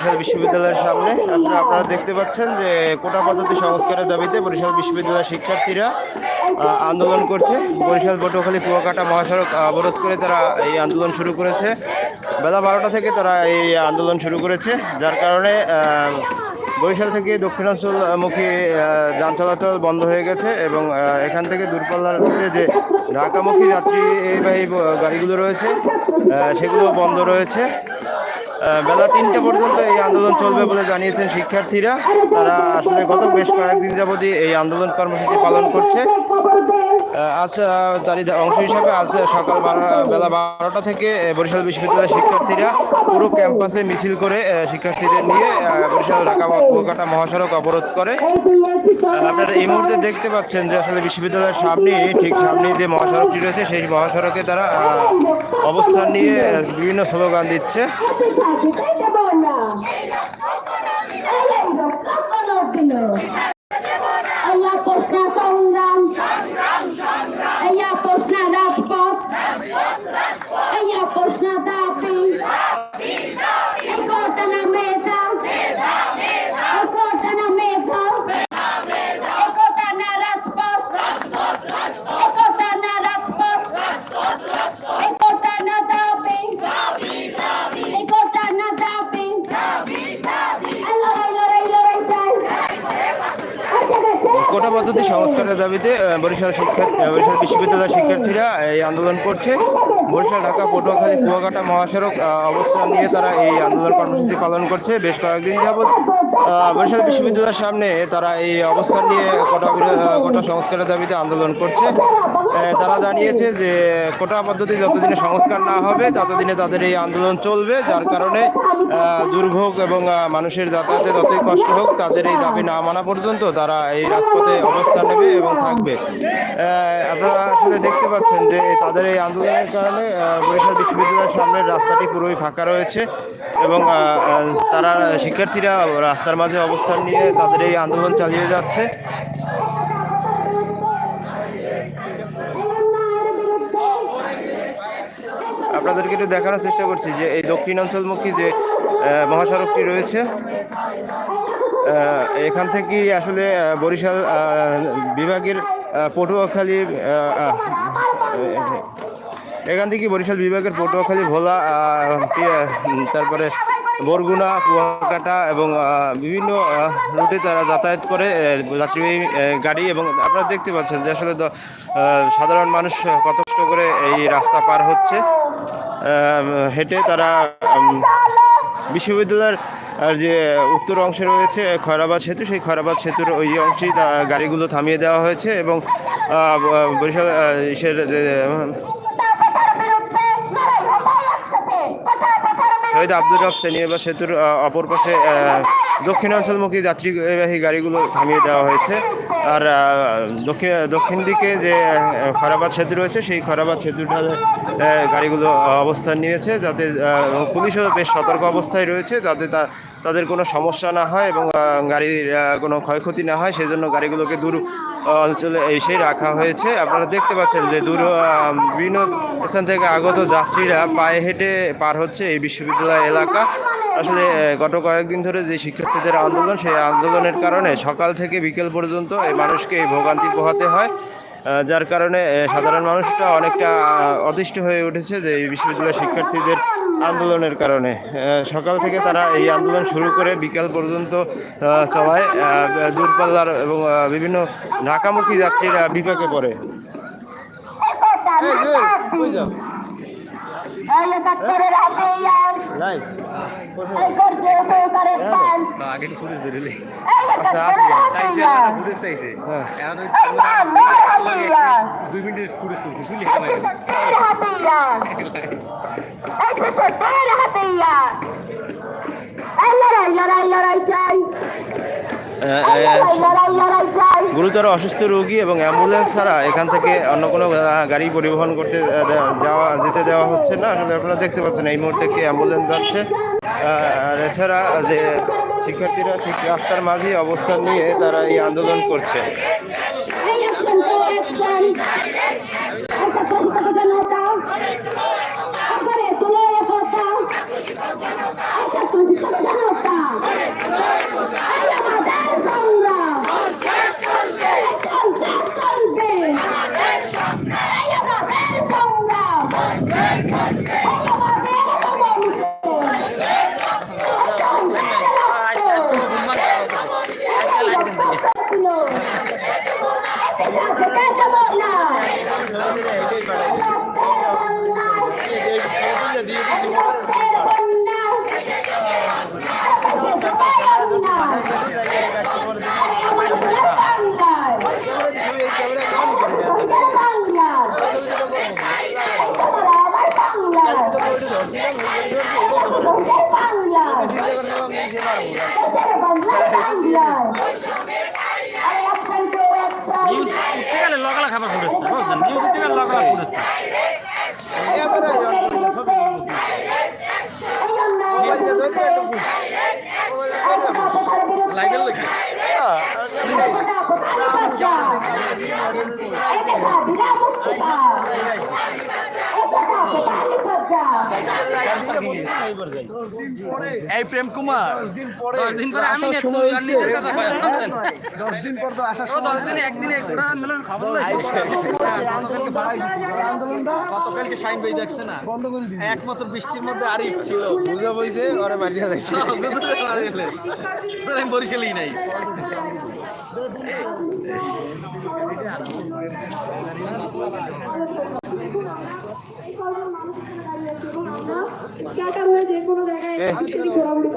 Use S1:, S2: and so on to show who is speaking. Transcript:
S1: বরিশাল বিশ্ববিদ্যালয়ের সামনে। আপনারা আপনারা দেখতে পাচ্ছেন যে কোটা পদ্ধতি সংস্কারের দাবিতে বরিশাল বিশ্ববিদ্যালয়ের শিক্ষার্থীরা আন্দোলন করছে। বরিশাল পটুয়াখালী কুয়াকাটা মহাসড়ক অবরোধ করে তারা এই আন্দোলন শুরু করেছে। বেলা বারোটা থেকে তারা এই আন্দোলন শুরু করেছে, যার কারণে বরিশাল থেকে দক্ষিণাঞ্চলমুখী যান চলাচল বন্ধ হয়ে গেছে এবং এখান থেকে দূরপাল্লার যে ঢাকামুখী যাত্রীবাহী গাড়িগুলো রয়েছে সেগুলো বন্ধ রয়েছে। বেলা তিনটে পর্যন্ত এই আন্দোলন চলবে বলে জানিয়েছেন শিক্ষার্থীরা। তারা আসলে গত বেশ কয়েকদিন যাবতই এই আন্দোলন কর্মসূচি পালন করছে। আজ তারই অংশ হিসাবে আজ সকাল বারো, বেলা বারোটা থেকে বরিশাল বিশ্ববিদ্যালয়ের শিক্ষার্থীরা পুরো ক্যাম্পাসে মিছিল করে শিক্ষার্থীদের নিয়ে বরিশাল ঢাকা কুয়াকাটা মহাসড়ক অবরোধ করে। আপনারা এই মুহূর্তে দেখতে পাচ্ছেন যে আসলে বিশ্ববিদ্যালয়ের সামনে ঠিক সামনে যে মহাসড়কটি রয়েছে, সেই মহাসড়কে তারা অবস্থান নিয়ে, বিভিন্ন স্লোগান দিচ্ছে।
S2: ¡Ella es
S1: la পদ্ধতি সংস্কারের দাবিতে বরিশাল শিক্ষা বরিশাল বিশ্ববিদ্যালয়ের শিক্ষার্থীরা এই আন্দোলন করছে। বরিশাল, ঢাকা, পটুয়াখালী, কুয়াকাটা মহাসড়ক অবস্থান নিয়ে তারা এই আন্দোলন কর্মসূচি পালন করছে। বেশ কয়েকদিন যাবৎ বরিশাল বিশ্ববিদ্যালয়ের সামনে তারা এই অবস্থান নিয়ে কটা কটা সংস্কারের দাবিতে আন্দোলন করছে। তারা জানিয়েছে যে কোটা পদ্ধতি যতদিনে সংস্কার না হবে, ততদিনে তাদের এই আন্দোলন চলবে, যার কারণে দুর্ভোগ এবং মানুষের যাতায়াতে যতই কষ্ট হোক, তাদের এই দাবি না মানা পর্যন্ত তারা এই রাজপথে অবস্থান নেবে এবং থাকবে। আপনারা আসলে দেখতে পাচ্ছেন যে তাদের এই আন্দোলনের কারণে বরিশাল বিশ্ববিদ্যালয়ের সামনের রাস্তাটি পুরোই ফাঁকা রয়েছে এবং তারা শিক্ষার্থীরা রাস্তার মাঝে অবস্থান নিয়ে তাদের এই আন্দোলন চালিয়ে যাচ্ছে। আপনাদেরকে একটু দেখানোর চেষ্টা করছি যে এই দক্ষিণাঞ্চলমুখী যে মহাসড়কটি রয়েছে এখান থেকেই আসলে বরিশাল বিভাগের পটুয়াখালী এখান থেকে বরিশাল বিভাগের পটুয়াখালী, ভোলা তারপরে বরগুনা, কুয়াকাটা এবং বিভিন্ন রুটে তারা যাতায়াত করে যাত্রীবাহী গাড়ি এবং আপনারা দেখতে পাচ্ছেন যে আসলে সাধারণ মানুষ কত করে এই রাস্তা পার হচ্ছে। হেঁটে তারা বিশ্ববিদ্যালয়ের আর যে উত্তর অংশে রয়েছে খয়রাবাদ সেতু, সেই খয়রাবাদ সেতুর ওই অংশেই গাড়িগুলো থামিয়ে দেওয়া হয়েছে এবং বরিশাল শহীদ আব্দুর রব সেনিয়াবা সেতুর অপর পাশে দক্ষিণাঞ্চলমুখী যাত্রীবাহী গাড়িগুলো থামিয়ে দেওয়া হয়েছে। আর দক্ষিণ দক্ষিণ দিকে যে খরাবাদ সেতু রয়েছে, সেই খরাবাদ সেতুটা গাড়িগুলো অবস্থান নিয়েছে। যাতে পুলিশও বেশ সতর্ক অবস্থায় রয়েছে। যাতে তা তাদের কোনো সমস্যা না হয় এবং গাড়ির কোনো ক্ষয়ক্ষতি না হয় সেই জন্য গাড়িগুলোকে দূর অঞ্চলে এসে রাখা হয়েছে। আপনারা দেখতে পাচ্ছেন যে দূর বিভিন্ন স্থান থেকে আগত যাত্রীরা পায়ে হেঁটে পার হচ্ছে এই বিশ্ববিদ্যালয় এলাকা। আসলে গত কয়েকদিন ধরে যে শিক্ষার্থীদের আন্দোলন, সেই আন্দোলনের কারণে সকাল থেকে বিকেল পর্যন্ত এই মানুষকে এই ভোগান্তি পোহাতে হয়। যার কারণে সাধারণ মানুষটা অনেকটা অতিষ্ঠ হয়ে উঠেছে যে এই বিশ্ববিদ্যালয়ের শিক্ষার্থীদের আন্দোলনের কারণে। সকাল থেকে তারা এই আন্দোলন শুরু করে বিকাল পর্যন্ত চলায়। দূরপাল্লার এবং বিভিন্ন ঢাকামুখী যাত্রীরা বিপাকে পড়ে।
S2: একাত্তরের হাতে পান
S3: আগে
S2: এই
S3: চাইছে
S1: হ্যাঁ।
S3: এখন
S2: এই
S3: দুই মিনিট
S2: এই হাতে ইয়ার। এই লড়াই লড়াই লড়াই চাই।
S1: গুরুতর অসুস্থ রোগী এবং অ্যাম্বুলেন্স ছাড়া এখান থেকে অন্য কোনো গাড়ি পরিবহন করতে যাওয়া, যেতে দেওয়া হচ্ছে না। আসলে আপনারা দেখতে পাচ্ছেন এই মুহূর্তে কি অ্যাম্বুলেন্স যাচ্ছে। আর এছাড়া যে শিক্ষার্থীরা ঠিক রাস্তার মাঝেই অবস্থান নিয়ে তারা এই আন্দোলন করছে।
S2: বাংলা বাংলা
S3: নিউজ উঠতে গেলে লগালা খাবার ফুটেছে বুঝছেন? নিউজ উঠতে গেলে লগালা
S2: এই অন্যায়
S3: লাইভের এই প্রেম কুমার। দশ দিন পরে আমি আর নিজের কথা কয়, বুঝছেন? ও দশ দিনে একদিনে মিলন খবর গতকালকে শাইন ভাই দেখছে না একমাত্র বৃষ্টির মধ্যে আরিফ ছিল।
S1: বুঝা বইছে ওরে মারিয়া যাইছে
S3: আমি বরিশালই নাই।
S4: হয়ে যে কোনো জায়গায় ঘোরাঘুরি